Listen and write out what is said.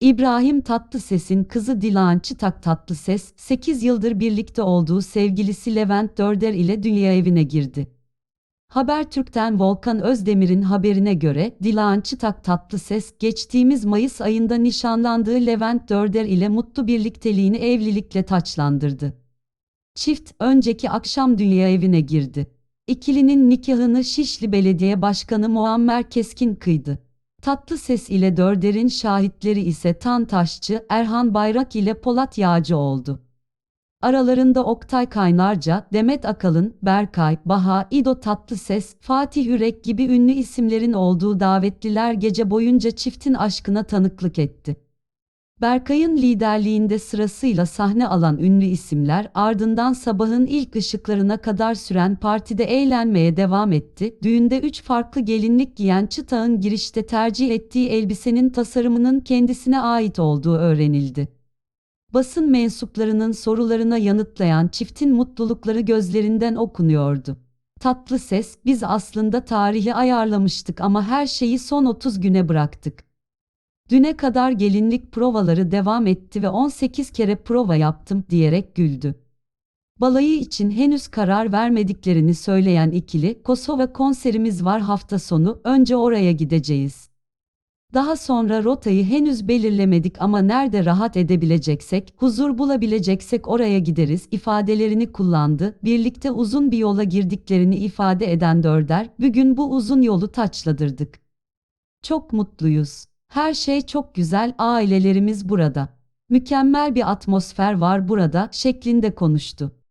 İbrahim Tatlıses'in kızı Dilan Çıtak Tatlıses, 8 yıldır birlikte olduğu sevgilisi Levent Dörder ile dünya evine girdi. Habertürk'ten Volkan Özdemir'in haberine göre Dilan Çıtak Tatlıses geçtiğimiz Mayıs ayında nişanlandığı Levent Dörder ile mutlu birlikteliğini evlilikle taçlandırdı. Çift önceki akşam dünya evine girdi. İkilinin nikahını Şişli Belediye Başkanı Muammer Keskin kıydı. Tatlı Ses ile Dörder'in şahitleri ise Tantaşçı, Erhan Bayrak ile Polat Yağcı oldu. Aralarında Oktay Kaynarca, Demet Akalın, Berkay, Baha, İdo Tatlıses, Fatih Yürek gibi ünlü isimlerin olduğu davetliler gece boyunca çiftin aşkına tanıklık etti. Berkay'ın liderliğinde sırasıyla sahne alan ünlü isimler ardından sabahın ilk ışıklarına kadar süren partide eğlenmeye devam etti. Düğünde üç farklı gelinlik giyen çıtağın girişte tercih ettiği elbisenin tasarımının kendisine ait olduğu öğrenildi. Basın mensuplarının sorularına yanıtlayan çiftin mutlulukları gözlerinden okunuyordu. Tatlı ses, biz aslında tarihi ayarlamıştık ama her şeyi son 30 güne bıraktık. Düne kadar gelinlik provaları devam etti ve 18 kere prova yaptım diyerek güldü. Balayı için henüz karar vermediklerini söyleyen ikili, Kosova konserimiz var hafta sonu, önce oraya gideceğiz. Daha sonra rotayı henüz belirlemedik ama nerede rahat edebileceksek, huzur bulabileceksek oraya gideriz ifadelerini kullandı. Birlikte uzun bir yola girdiklerini ifade eden Dörder, bugün bu uzun yolu taçladırdık. Çok mutluyuz. Her şey çok güzel, ailelerimiz burada. Mükemmel bir atmosfer var burada şeklinde konuştu.